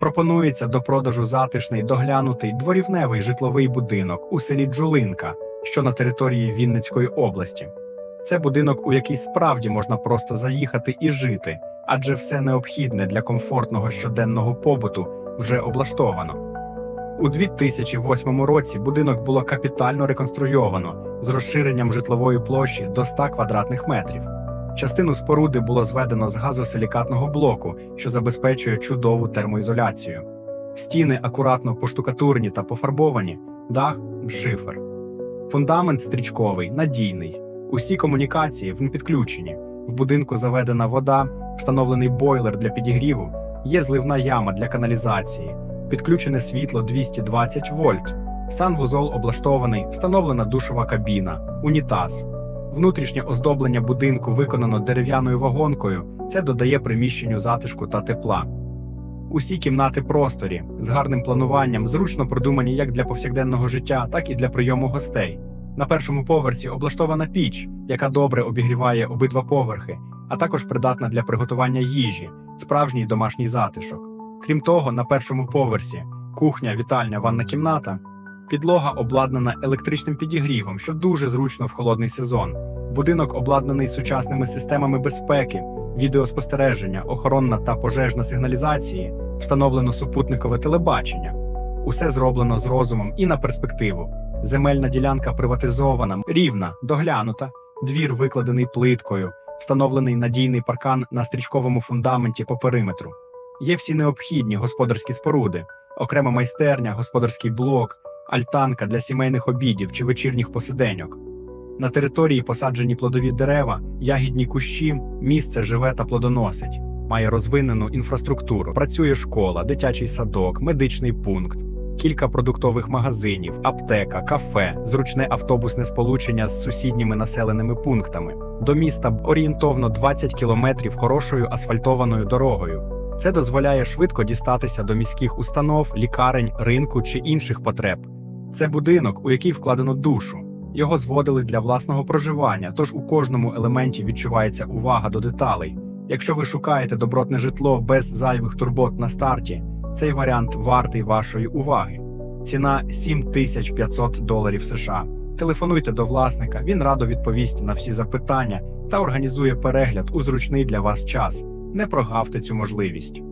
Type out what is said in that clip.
Пропонується до продажу затишний доглянутий дворівневий житловий будинок у селі Джулинка, що на території Вінницької області. Це будинок, у який справді можна просто заїхати і жити, адже все необхідне для комфортного щоденного побуту вже облаштовано. У 2008 році будинок було капітально реконструйовано з розширенням житлової площі до 100 квадратних метрів. Частину споруди було зведено з газосилікатного блоку, що забезпечує чудову термоізоляцію. Стіни акуратно поштукатурні та пофарбовані, дах шифер. Фундамент стрічковий, надійний. Усі комунікації в підключені. В будинку заведена вода, встановлений бойлер для підігріву, є зливна яма для каналізації, підключене світло 220 вольт. Санвузол облаштований, встановлена душова кабіна, унітаз. Внутрішнє оздоблення будинку виконано дерев'яною вагонкою. Це додає приміщенню затишку та тепла. Усі кімнати просторі з гарним плануванням зручно продумані як для повсякденного життя, так і для прийому гостей. На першому поверсі облаштована піч, яка добре обігріває обидва поверхи, а також придатна для приготування їжі, справжній домашній затишок. Крім того, на першому поверсі кухня, вітальня, ванна кімната. Підлога обладнана електричним підігрівом, що дуже зручно в холодний сезон. Будинок обладнаний сучасними системами безпеки, відеоспостереження, охоронна та пожежна сигналізації, встановлено супутникове телебачення. Усе зроблено з розумом і на перспективу. Земельна ділянка приватизована, рівна, доглянута, двір викладений плиткою, встановлений надійний паркан на стрічковому фундаменті по периметру. Є всі необхідні господарські споруди, окрема майстерня, господарський блок, альтанка для сімейних обідів чи вечірніх посиденьок. На території посаджені плодові дерева, ягідні кущі, місце живе та плодоносить. Має розвинену інфраструктуру. Працює школа, дитячий садок, медичний пункт, кілька продуктових магазинів, аптека, кафе, зручне автобусне сполучення з сусідніми населеними пунктами. До міста орієнтовно 20 кілометрів хорошою асфальтованою дорогою. Це дозволяє швидко дістатися до міських установ, лікарень, ринку чи інших потреб. Це будинок, у який вкладено душу. Його зводили для власного проживання, тож у кожному елементі відчувається увага до деталей. Якщо ви шукаєте добротне житло без зайвих турбот на старті, цей варіант вартий вашої уваги. Ціна 7500 доларів США. Телефонуйте до власника, він радо відповість на всі запитання та організує перегляд у зручний для вас час. Не прогавте цю можливість.